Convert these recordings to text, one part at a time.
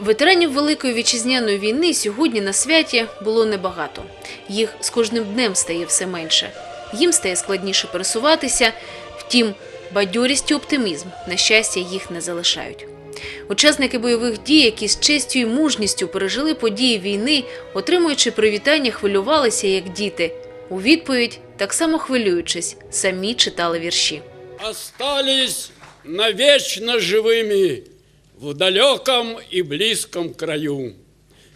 Ветеранів Великої вітчизняної війни сьогодні на святі було небагато. Їх з кожним днем стає все менше. Їм стає складніше пересуватися. Втім, бадьорість і оптимізм, на щастя, їх не залишають. Учасники бойових дій, які з честю і мужністю пережили події війни, отримуючи привітання, хвилювалися як діти. У відповідь, так само хвилюючись, самі читали вірші. остались навечно живыми в далеком и близком краю.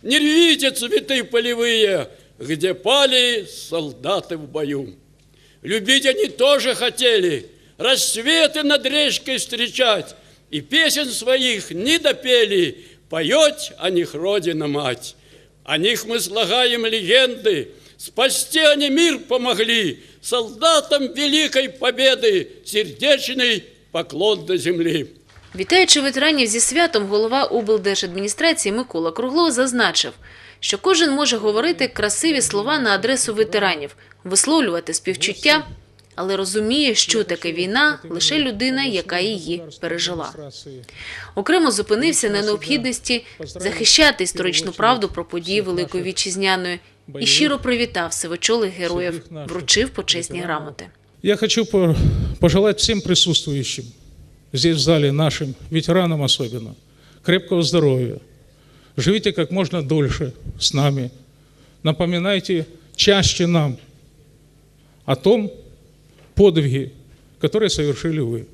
Не рвите цветы полевые, где пали солдаты в бою. Любить они тоже хотели, рассветы над речкой встречать, и песен своих не допели, поет о них Родина-мать. О них мы слагаем легенды, спасти они мир помогли, солдатам Великой Победы сердечный поклон до земли. Вітаючи ветеранів зі святом, голова облдержадміністрації Микола Круглов зазначив, що кожен може говорити красиві слова на адресу ветеранів, висловлювати співчуття, але розуміє, що таке війна лише людина, яка її пережила. Окремо зупинився на необхідності захищати історичну правду про події Великої вітчизняної і щиро привітав сивочолих героїв, вручив почесні грамоти. Я хочу по- пожелать всем присутствующим здесь в зале, нашим ветеранам особенно, крепкого здоровья. Живите как можно дольше с нами. Напоминайте чаще нам о том подвиге, который совершили вы.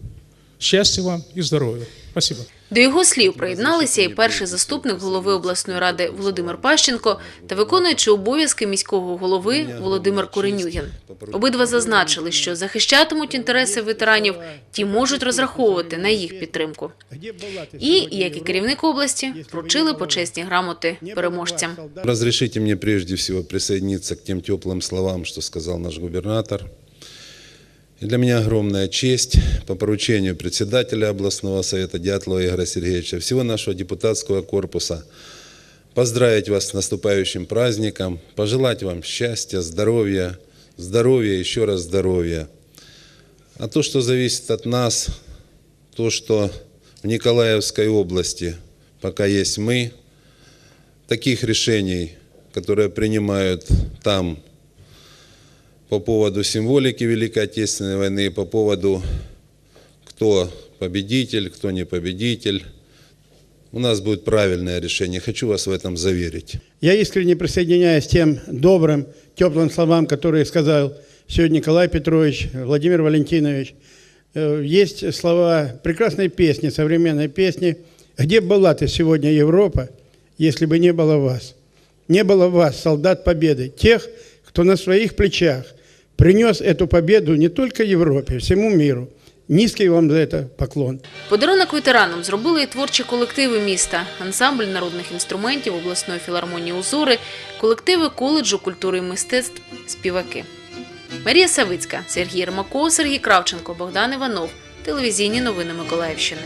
Счастья вам и здоровья. Спасибо. До його слів приєдналися і перший заступник голови обласної ради Володимир Пащенко та виконуючий обов'язки міського голови Володимир Коренюгін. Обидва зазначили, що захищатимуть інтереси ветеранів, ті можуть розраховувати на їх підтримку. І, як і керівник області, вручили почесні грамоти переможцям. Разрешите мне прежде всего присоединиться к тем теплым словам, что сказал наш губернатор. И для меня огромная честь по поручению председателя областного совета Дятлова Игоря Сергеевича, всего нашего депутатского корпуса, поздравить вас с наступающим праздником, пожелать вам счастья, здоровья, здоровья, еще раз здоровья. А то, что зависит от нас, то, что в Николаевской области пока есть мы, таких решений, которые принимают там по поводу символики Великой Отечественной войны, по поводу кто победитель, кто не победитель, у нас будет правильное решение. Хочу вас в этом заверить. Я искренне присоединяюсь к тем добрым, теплым словам, которые сказал сегодня Николай Петрович, Владимир Валентинович. Э, Есть слова прекрасной песни, современной песни. Где была ты сегодня, Европа, если бы не было вас? Не было вас, солдат Победы, тех, кто на своих плечах принес эту победу не только Европе, всему миру. Низкий вам за это поклон. Подарунок ветеранам зробили і творчі колективи міста, ансамбль народних інструментів обласної філармонії Узори, колективи коледжу культури і мистецтв, співаки. Марія Савицька, Сергій Ермаков, Сергій Кравченко, Богдан Іванов. Телевізійні новини Миколаївщини.